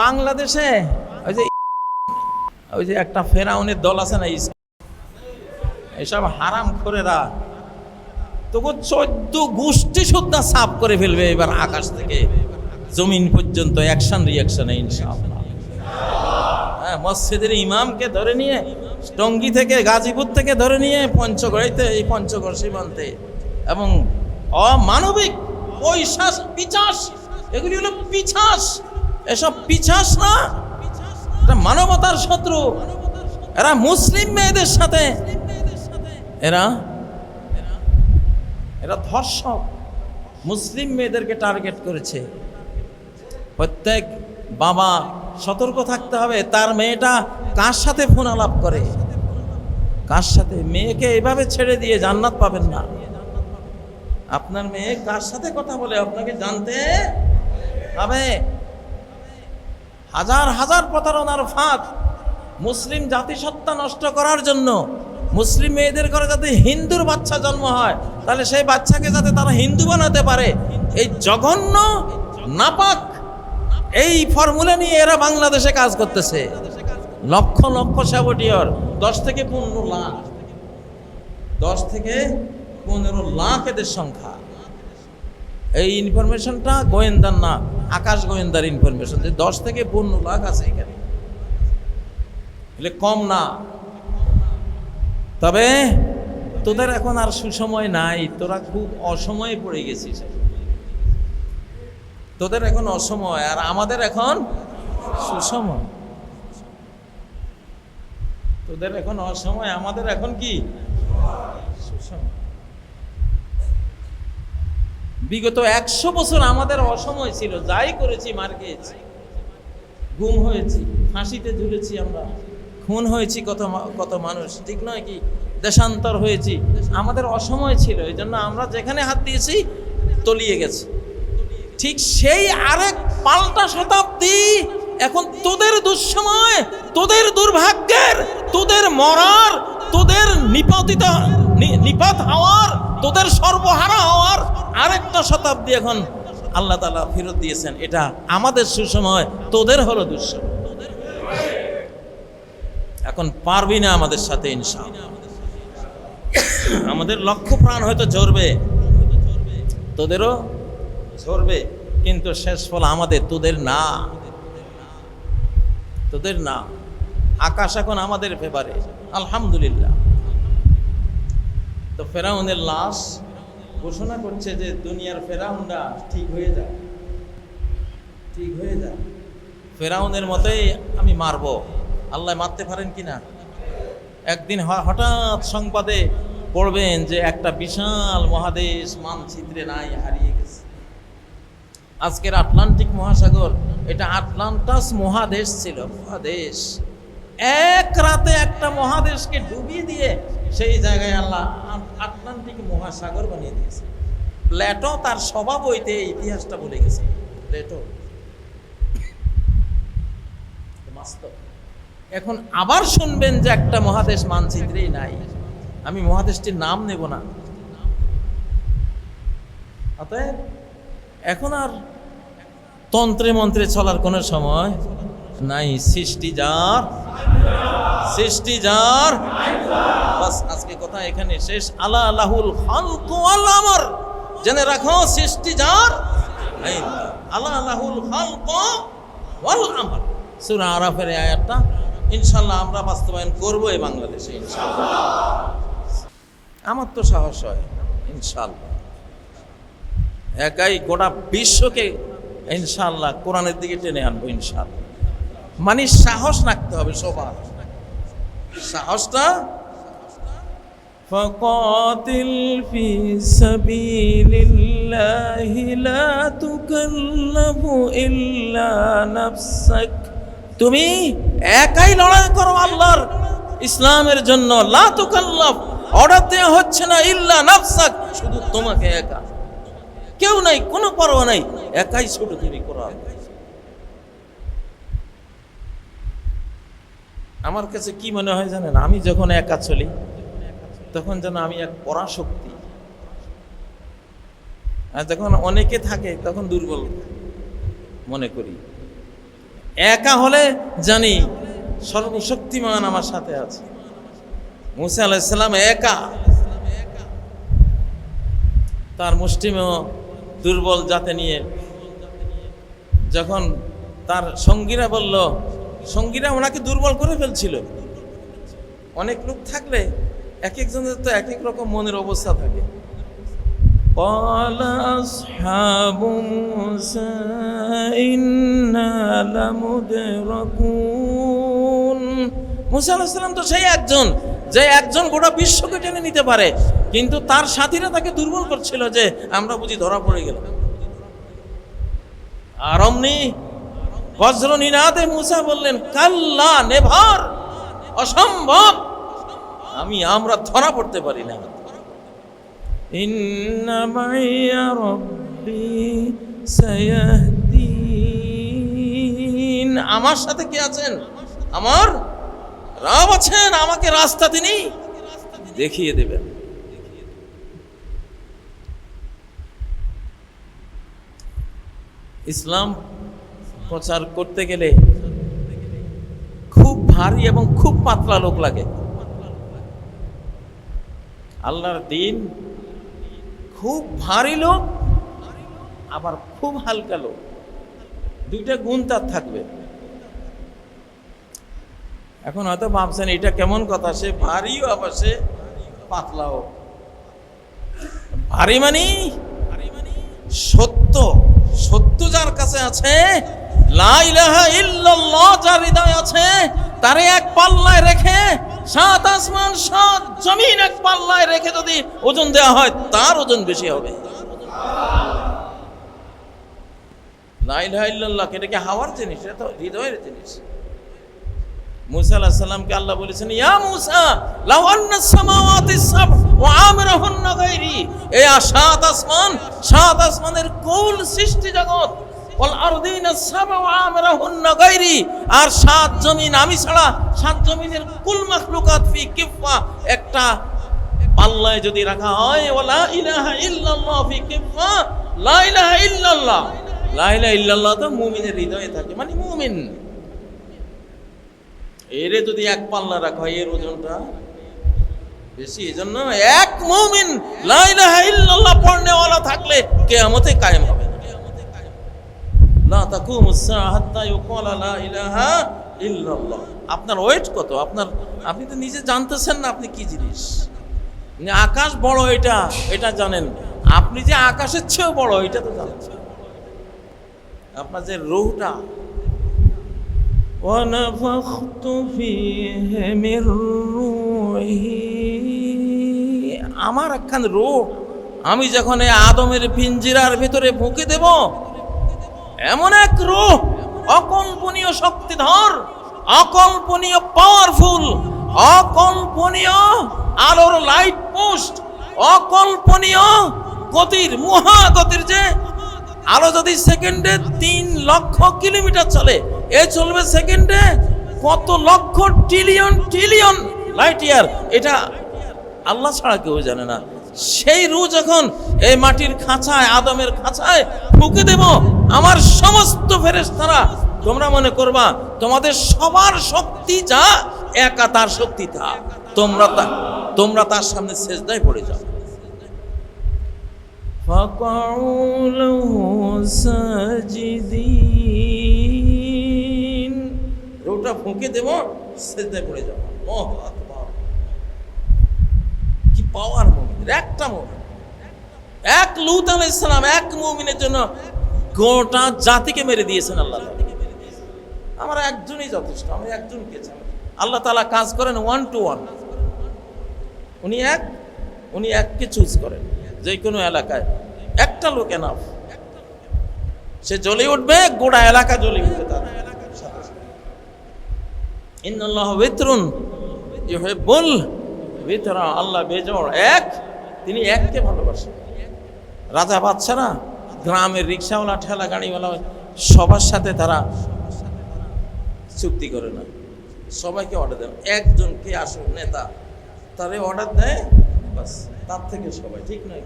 বাংলাদেশে ওই যে ওই যে একটা ফেরাউনের দল আছে না এসব হারাম খোরেরা। তবু চোদ্দ গোষ্ঠী সুদ্ধা সাফ করে ফেলবে এবার আকাশ থেকে। জমিন পর্যন্ত অ্যাকশন রিয়াকশনে ইনশাআল্লাহ। হ্যাঁ মসজিদের ইমামকে ধরে নিয়ে, টঙ্গি থেকে গাজীপুর থেকে ধরে নিয়ে পঞ্চগড়িতে, এই পঞ্চগড় সীমান্তে। এবং অমানবিক পৈশাস পিচাস এগুলি হলো পিছাস এসব পিছাস না। মানবতার শত্রু। এরা মুসলিম মেয়েদের সাথে। এরা এরা ধর্ষক। মুসলিম মেয়েদেরকে টার্গেট করেছে। প্রত্যেক বাবা সতর্ক থাকতে হবে। তার মেয়েটা কার সাথে ফোন আলাপ করে? কার সাথে? মেয়েকে এভাবে ছেড়ে দিয়ে জান্নাত পাবেন না। আপনার মেয়ে কার সাথে কথা বলে? আপনাকে জানতে হবে। হাজার হাজার প্রতারণার ফাঁদ মুসলিম জাতিসত্তা নষ্ট করার জন্য মুসলিম মেয়েদের ঘরে যাতে হিন্দুর বাচ্চা জন্ম হয়, তাহলে সেই বাচ্চাকে যাতে তারা হিন্দু বানাতে পারে, এই জঘন্য, নাপাক, এই ফর্মুলা নিয়ে এরা বাংলাদেশে কাজ করতেছে। লক্ষ লক্ষ সাবটিয়র, দশ থেকে পনেরো লাখ, দশ থেকে পনেরো লাখ এদের সংখ্যা। এই ইনফরমেশনটা গোয়েন্দার না, আকাশ গোয়েন্দার ইনফরমেশন যে দশ থেকে পনেরো লাখ আছে এখানে। কম না। তবে তোদের এখন আর সুসময় নাই। তোরা খুব অসময়ে পড়ে গেছিস। তোদের এখন অসময়, আর আমাদের এখন সুসময়। তোদের এখন অসময়, আমাদের এখন কি? সুসময়। বিগত একশো বছর আমাদের অসময় ছিল, যাই করেছি, মার খেয়েছি। গুম হয়েছি, ফাঁসিতে ঝুলেছি আমরা। খুন হয়েছি কত কত মানুষ, ঠিক নয় কি? দেশান্তর হয়েছি। আমাদের অসময় ছিল এই জন্য আমরা যেখানে হাত দিয়েছি, তলিয়ে গেছে। ঠিক সেই আরেক পাল্টা শতাব্দী, এখন তোদের দুঃসময়, তোদের দুর্ভাগ্যের, তোদের মরার, তোদের নিপাতিত নিপাত হওয়ার, তোদের সর্বহারা হওয়ার আরেকটা শতাব্দী এখন আল্লাহ তালা ফেরত দিয়েছেন। এটা আমাদের সুসময়, তোদের হলো দুঃসময়। এখন পারবি না আমাদের সাথে ইনশাল আমাদের লক্ষ্য প্রাণ হয়তো ঝরবে। তোদেরও ঝরবে, কিন্তু শেষ ফল আমাদের, তোদের না। তোদের না। আকাশ এখন আমাদের ফেভারে আলহামদুলিল্লাহ। তো ফেরাউনের লাশ ঘোষণা করছে যে দুনিয়ার ফেরাউনরা ঠিক হয়ে যায় ঠিক হয়ে যায় ফেরাউনের মতোই আমি মারব। আল্লাহ মারতে পারেন কি না? একদিন হঠাৎ সংবাদে পড়বেন যে একটা বিশাল মহাদেশ মানচিত্রে নাই, হারিয়ে গেছে। আজকের আটলান্টিক মহাসাগর, এটা আটলান্টাস মহাদেশ ছিল, মহাদেশ। এক রাতে একটা মহাদেশকে ডুবিয়ে দিয়ে সেই জায়গায় আল্লাহ আটলান্টিক মহাসাগর বানিয়ে দিয়েছে। প্লেটো তার স্বভাব হইতে ইতিহাসটা বলে গেছে। প্লেটো। এখন আবার শুনবেন যে একটা মহাদেশ মানচিত্রেই নাই। আমি মহাদেশটির নাম নেব না। অতএব এখন আর তন্ত্রে মন্ত্রে চলার কোনো সময় নাই, সৃষ্টি যার সৃষ্টি যার। বাস, আজকে কথা এখানে শেষ। আলা আলাহুল খালকু আল আমর। জেনে রাখো, সৃষ্টি যার আলা আলাহুল খালকু ওয়াল আমর। সূরা আরাফের আয়াতটা ইনশাআল্লাহ আমরা বাস্তবায়ন করব এই বাংলাদেশে, ইনশাআল্লাহ। আমার তো সাহস হয়, ইনশাআল্লাহ। একাই গোটা বিশ্বকে ইনশাআল্লাহ কোরআনের দিকে টেনে আনব, ইনশাআল্লাহ। মানে সাহস রাখতে হবে সবার সাহসটা فقاتل في سبيل الله لا تكلف إلا نفسك তুমি একাই লড়াই করো আল্লাহর ইসলামের জন্য লা তুকাল্লাফ অর্ডার দেওয়া হচ্ছে না ইল্লা নাফসাক শুধু তোমাকে একা কেউ নাই কোনো পরোয়া নাই একাই ছোট তুমি কোরআন আমার কাছে কি মনে হয় জানেন? আমি যখন একা চলি, তখন যেন আমি এক পরাশক্তি। আর যখন অনেকে থাকে, তখন দুর্বল মনে করি। একা হলে জানি সর্বশক্তিমান আমার সাথে আছে। মুসা আলাইসাল্লাম একা। তার মুষ্টিমেয় দুর্বল জাতে নিয়ে যখন তার সঙ্গীরা বলল সঙ্গীরা ওনাকে দুর্বল করে ফেলছিল অনেক লোক থাকলে এক একজনের তো এক এক রকম মনের অবস্থা থাকে قال أصحاب موسى إنا لمدركون মুসা আলাহিসাল্লাম তো সেই একজন যে একজন গোটা বিশ্বকে টেনে নিতে পারে কিন্তু তার সাথীরা তাকে দুর্বল করছিল যে আমরা বুঝি ধরা পড়ে গেলাম আর অমনি বজ্র নিনাদে মুসা বললেন কাল্লা নেভার অসম্ভব। আমি আমরা ধরা পড়তে পারি না। আমার সাথে কে আছেন? আমার রাব আছেন আমাকে রাস্তা তিনি দেখিয়ে দেবেন। ইসলাম প্রচার করতে গেলে খুব ভারী এবং খুব পাতলা লোক লাগে। আল্লাহর দিন খুব ভারী লোক, আবার খুব হালকা লোক। দুইটা গুণ তার থাকবে। এখন হয়তো ভাবছেন, এটা কেমন কথা? সে ভারীও, আবার সে পাতলাও। ভারী মানে সত্য। সত্য যার কাছে আছে আছে এক পাল্লায় রেখে, সাত জমিন এক পাল্লায় রেখে যদি ওজন দেওয়া হয়, তার ওজন বেশি হবে। এটা কি হাওয়ার জিনিস? হৃদয়ের জিনিস। মুসা সালামকে আল্লাহ বলেছেন, ইয়া মুসা সাত সাত আসমানের কুল সৃষ্টি জগৎ। আর সাত জমিন, আমি ছাড়া সাত জমিনের কুল মাখলুকাত ফি একটা পাল্লায় যদি রাখা হয়, ওয়ালা ইলাহা তো মুমিনের মানে যদি এক পাল্লা বেশি এক পড়নেওয়ালা থাকলে কিয়ামতে কায়েম লা তাকুমু সাআ হাত্তা ইউকালা লা ইলাহা ইল্লাল্লাহ আপনার ওয়েট কত আপনার আপনি তো নিজে জানতেছেন না আপনি কি জিনিস মানে আকাশ বড় এটা এটা জানেন আপনি যে আকাশের চেয়েও বড় এটা তো জানছেন আপনার যে রুহটা ونفخت فيه من روحي আমার একখান রূহ আমি যখন এই আদমের পিঞ্জিরার ভিতরে ফুঁকে দেব এমন এক রূহ অকল্পনীয় শক্তিধর, অকল্পনীয় পাওয়ারফুল অকল্পনীয় আলোর লাইট পোস্ট অকল্পনীয় গতির, মহাগতির যে আলো যদি সেকেন্ডে তিন লক্ষ কিলোমিটার চলে, এ চলবে সেকেন্ডে কত লক্ষ ট্রিলিয়ন ট্রিলিয়ন লাইট ইয়ার এটা আল্লাহ ছাড়া কেউ জানে না। সেই রু যখন এই মাটির খাঁচায়, আদমের খাঁচায় ফুকে দেব আমার সমস্ত ফেরেস্তারা তোমরা মনে করবা, তোমাদের সবার শক্তি যা, একা তার শক্তি তা। তোমরা তা, তোমরা তার সামনে শেষদায় পড়ে যাও। ওটা ফুঁকে দেব, সেজদায় পড়ে যাব কি পাওয়ার মুমিনের, একটা মুমিন। এক লুত আলাইহিস সালাম, এক মুমিনের জন্য গোটা জাতিকে মেরে দিয়েছেন আল্লাহ। আমার একজনই যথেষ্ট আমি একজনকে আল্লাহ তাআলা কাজ করেন ওয়ান টু ওয়ান উনি এক, উনি এককে চুজ করেন যে কোনো এলাকায়। একটা লোক এনাফ সে জ্বলে উঠবে, গোটা এলাকা জ্বলে উঠবে তার। ইন্নাল্লাহ বিতরুন ইউহিব্বুল বিতরা আল্লাহ বেজোড়। এক, তিনি এককে ভালোবাসেন। রাজা বাদশারা গ্রামের রিক্সাওয়ালা ঠেলা গাড়িওয়ালা সবার সাথে তারা চুক্তি করে না। সবাইকে অর্ডার দেয়। একজন কে আসুক নেতা, তারে অর্ডার দেয়, বাস, তার থেকে সবাই, ঠিক নয়